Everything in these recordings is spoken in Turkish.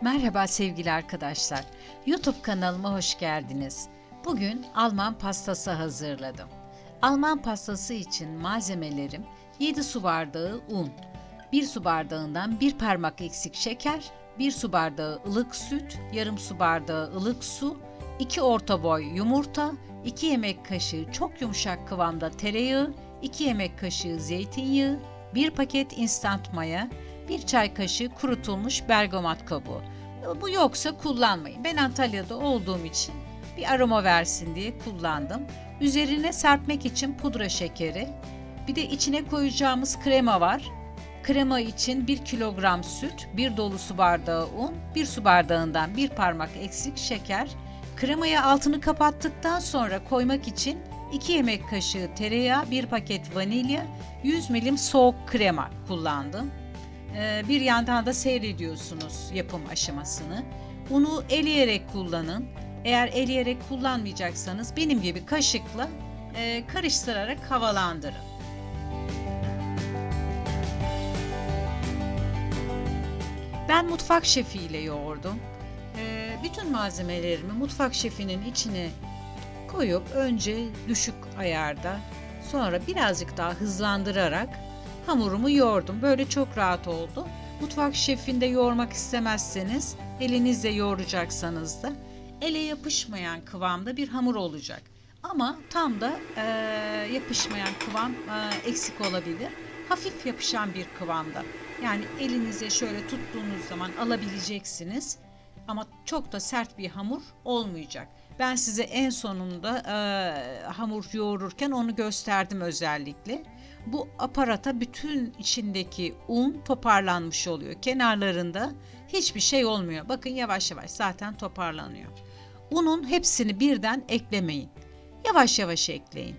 Merhaba sevgili arkadaşlar. YouTube kanalıma hoş geldiniz. Bugün Alman pastası hazırladım. Alman pastası için malzemelerim 7 su bardağı un, 1 su bardağından 1 parmak eksik şeker, 1 su bardağı ılık süt, yarım su bardağı ılık su, 2 orta boy yumurta, 2 yemek kaşığı çok yumuşak kıvamda tereyağı, 2 yemek kaşığı zeytinyağı, 1 paket instant maya, 1 çay kaşığı kurutulmuş bergamot kabuğu. Bu yoksa kullanmayın. Ben Antalya'da olduğum için bir aroma versin diye kullandım. Üzerine serpmek için pudra şekeri, bir de içine koyacağımız krema var. Krema için 1 kilogram süt, 1 dolu su bardağı un, 1 su bardağından 1 parmak eksik şeker. Kremaya altını kapattıktan sonra koymak için 2 yemek kaşığı tereyağı, 1 paket vanilya, 100 milim soğuk krema kullandım. Ee, bir yandan da seyrediyorsunuz yapım aşamasını. Unu eleyerek kullanın. Eğer eleyerek kullanmayacaksanız benim gibi kaşıkla e, karıştırarak havalandırın. Ben mutfak şefiyle yoğurdum. Ee, bütün malzemelerimi mutfak şefinin içine koyup önce düşük ayarda sonra birazcık daha hızlandırarak hamurumu yoğurdum. Böyle çok rahat oldu. Mutfak şefinde yoğurmak istemezseniz elinizle yoğuracaksanız da ele yapışmayan kıvamda bir hamur olacak. Ama tam da e, yapışmayan kıvam e, eksik olabilir. Hafif yapışan bir kıvamda. Yani elinize şöyle tuttuğunuz zaman alabileceksiniz. Ama çok da sert bir hamur olmayacak. Ben size en sonunda e, hamur yoğururken onu gösterdim özellikle. Bu aparata bütün içindeki un toparlanmış oluyor. Kenarlarında hiçbir şey olmuyor. Bakın yavaş yavaş zaten toparlanıyor. Unun hepsini birden eklemeyin. Yavaş yavaş ekleyin.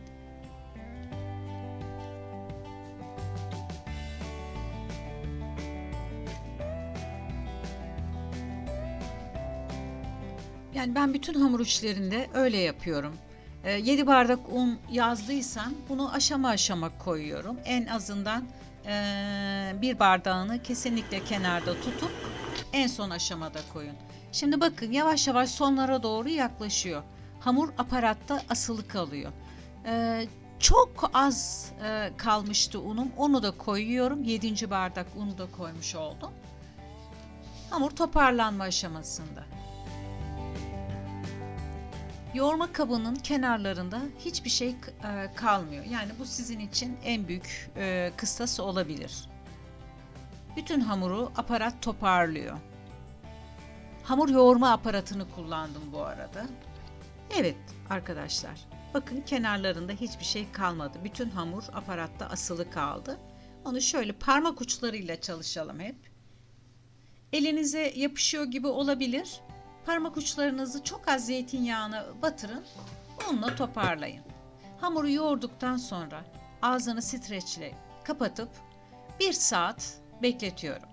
Yani ben bütün hamur işlerinde öyle yapıyorum. 7 bardak un yazdıysam bunu aşama aşama koyuyorum. En azından e, bir bardağını kesinlikle kenarda tutup en son aşamada koyun. Şimdi bakın yavaş yavaş sonlara doğru yaklaşıyor. Hamur aparatta asılı kalıyor. E, çok az kalmıştı unum. Onu da koyuyorum. 7. bardak unu da koymuş oldum. Hamur toparlanma aşamasında. Yoğurma kabının kenarlarında hiçbir şey e, kalmıyor. Yani bu sizin için en büyük e, kıstası olabilir. Bütün hamuru aparat toparlıyor. Hamur yoğurma aparatını kullandım bu arada. Evet arkadaşlar. Bakın kenarlarında hiçbir şey kalmadı. Bütün hamur aparatta asılı kaldı. Onu şöyle parmak uçlarıyla çalışalım hep. Elinize yapışıyor gibi olabilir. Parmak uçlarınızı çok az zeytinyağına batırın. Unla toparlayın. Hamuru yoğurduktan sonra ağzını streçle kapatıp bir saat bekletiyorum.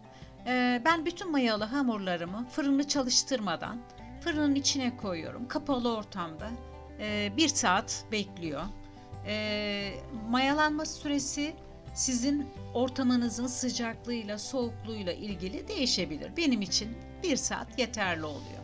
Ee, ben bütün mayalı hamurlarımı fırını çalıştırmadan fırının içine koyuyorum. Kapalı ortamda e, bir saat bekliyor. E, mayalanma süresi sizin ortamınızın sıcaklığıyla soğukluğuyla ilgili değişebilir. Benim için bir saat yeterli oluyor.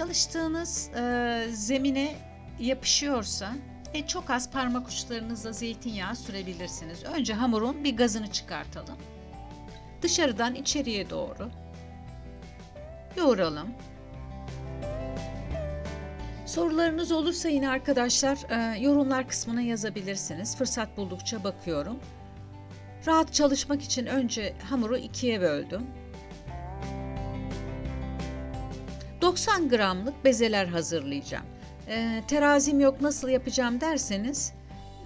Çalıştığınız e, zemine yapışıyorsa e, çok az parmak uçlarınızla zeytinyağı sürebilirsiniz. Önce hamurun bir gazını çıkartalım. Dışarıdan içeriye doğru yoğuralım. Sorularınız olursa yine arkadaşlar e, yorumlar kısmına yazabilirsiniz. Fırsat buldukça bakıyorum. Rahat çalışmak için önce hamuru ikiye böldüm. 90 gramlık bezeler hazırlayacağım. E, terazim yok nasıl yapacağım derseniz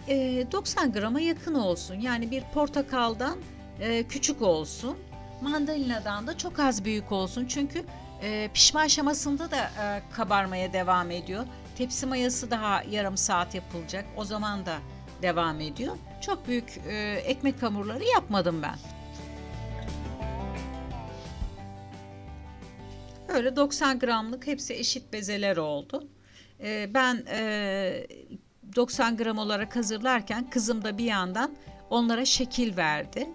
e, 90 grama yakın olsun. Yani bir portakaldan e, küçük olsun. Mandalinadan da çok az büyük olsun. Çünkü e, pişme aşamasında da e, kabarmaya devam ediyor. Tepsi mayası daha yarım saat yapılacak. O zaman da devam ediyor. Çok büyük e, ekmek hamurları yapmadım ben. Böyle 90 gramlık hepsi eşit bezeler oldu. Ee, ben e, 90 gram olarak hazırlarken kızım da bir yandan onlara şekil verdi.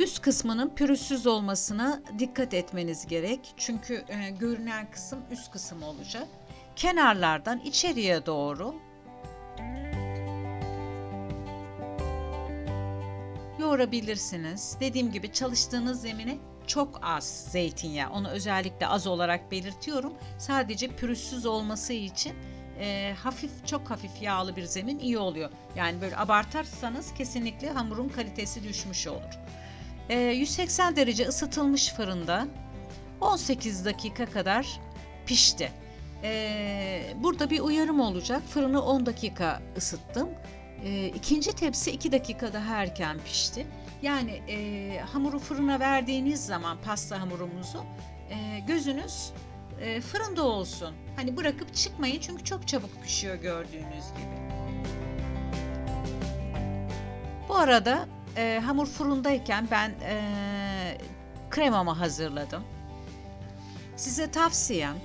Üst kısmının pürüzsüz olmasına dikkat etmeniz gerek. Çünkü e, görünen kısım üst kısım olacak. Kenarlardan içeriye doğru yoğurabilirsiniz. Dediğim gibi çalıştığınız zemine çok az zeytinyağı. Onu özellikle az olarak belirtiyorum. Sadece pürüzsüz olması için e, hafif çok hafif yağlı bir zemin iyi oluyor. Yani böyle abartarsanız kesinlikle hamurun kalitesi düşmüş olur. E, 180 derece ısıtılmış fırında 18 dakika kadar pişti. E, burada bir uyarım olacak. Fırını 10 dakika ısıttım. E, ikinci tepsi 2 dakika daha erken pişti. Yani e, hamuru fırına verdiğiniz zaman pasta hamurumuzu e, gözünüz e, fırında olsun. Hani bırakıp çıkmayın çünkü çok çabuk pişiyor gördüğünüz gibi. Bu arada e, hamur fırındayken ben e, kremamı hazırladım. Size tavsiyem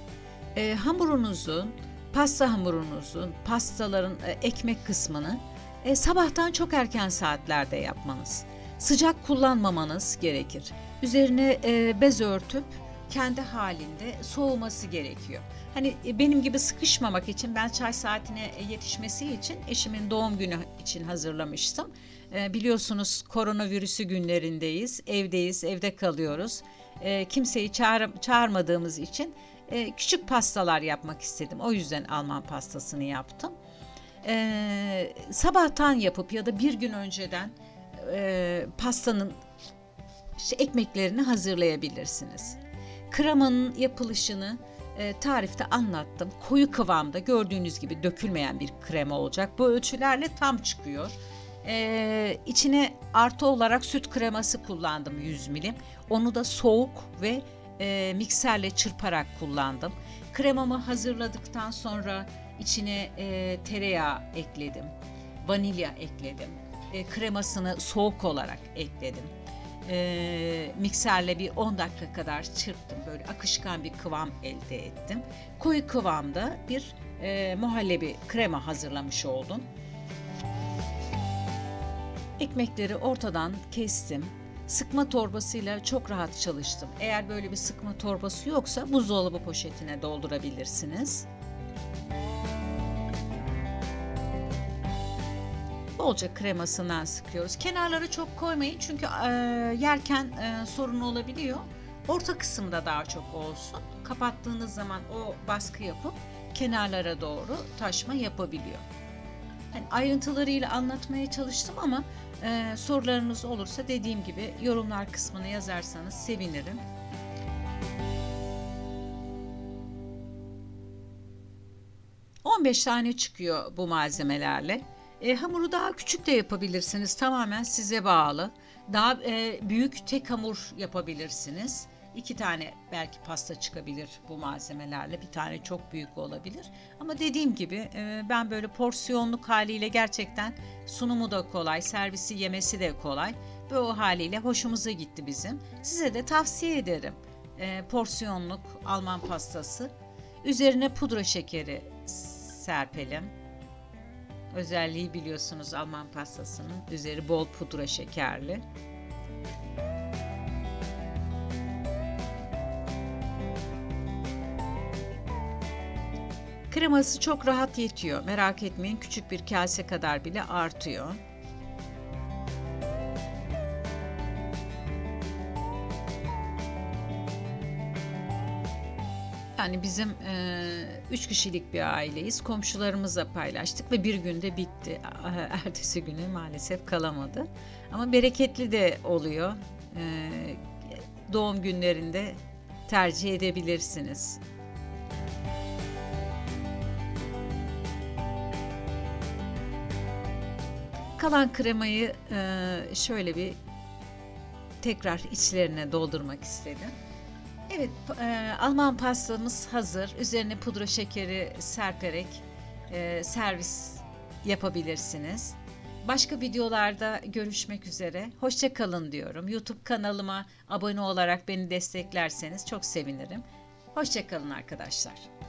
e, hamurunuzun, pasta hamurunuzun, pastaların e, ekmek kısmını e, sabahtan çok erken saatlerde yapmanız. Sıcak kullanmamanız gerekir. Üzerine e, bez örtüp kendi halinde soğuması gerekiyor. Hani e, benim gibi sıkışmamak için ben çay saatine yetişmesi için eşimin doğum günü için hazırlamıştım. E, biliyorsunuz koronavirüsü günlerindeyiz, evdeyiz, evde kalıyoruz. E, kimseyi çağır, çağırmadığımız için e, küçük pastalar yapmak istedim. O yüzden Alman pastasını yaptım. E, sabahtan yapıp ya da bir gün önceden e, pastanın işte ekmeklerini hazırlayabilirsiniz. Kremanın yapılışını e, tarifte anlattım. Koyu kıvamda gördüğünüz gibi dökülmeyen bir krema olacak. Bu ölçülerle tam çıkıyor. E, içine artı olarak süt kreması kullandım 100 milim. Onu da soğuk ve e, mikserle çırparak kullandım. Kremamı hazırladıktan sonra içine e, tereyağı ekledim. Vanilya ekledim. E, kremasını soğuk olarak ekledim e, mikserle bir 10 dakika kadar çırptım. Böyle akışkan bir kıvam elde ettim. Koyu kıvamda bir e, muhallebi krema hazırlamış oldum. Ekmekleri ortadan kestim. Sıkma torbasıyla çok rahat çalıştım. Eğer böyle bir sıkma torbası yoksa buzdolabı poşetine doldurabilirsiniz. Bolca kremasından sıkıyoruz. Kenarları çok koymayın çünkü e, yerken e, sorun olabiliyor. Orta kısımda daha çok olsun. Kapattığınız zaman o baskı yapıp kenarlara doğru taşma yapabiliyor. Yani ayrıntılarıyla anlatmaya çalıştım ama e, sorularınız olursa dediğim gibi yorumlar kısmına yazarsanız sevinirim. ...15 tane çıkıyor bu malzemelerle. E, hamuru daha küçük de yapabilirsiniz. Tamamen size bağlı. Daha e, büyük tek hamur yapabilirsiniz. İki tane belki pasta çıkabilir bu malzemelerle. Bir tane çok büyük olabilir. Ama dediğim gibi e, ben böyle porsiyonluk haliyle gerçekten sunumu da kolay, servisi yemesi de kolay. Ve o haliyle hoşumuza gitti bizim. Size de tavsiye ederim. E, porsiyonluk Alman pastası. Üzerine pudra şekeri serpelim Özelliği biliyorsunuz Alman pastasının. Üzeri bol pudra şekerli. Kreması çok rahat yetiyor. Merak etmeyin küçük bir kase kadar bile artıyor. Yani bizim üç kişilik bir aileyiz. Komşularımızla paylaştık ve bir günde bitti. Ertesi günü maalesef kalamadı. Ama bereketli de oluyor. E, doğum günlerinde tercih edebilirsiniz. Kalan kremayı e, şöyle bir tekrar içlerine doldurmak istedim. Evet, e, Alman pastamız hazır. Üzerine pudra şekeri serperek e, servis yapabilirsiniz. Başka videolarda görüşmek üzere. Hoşça kalın diyorum. YouTube kanalıma abone olarak beni desteklerseniz çok sevinirim. Hoşça kalın arkadaşlar.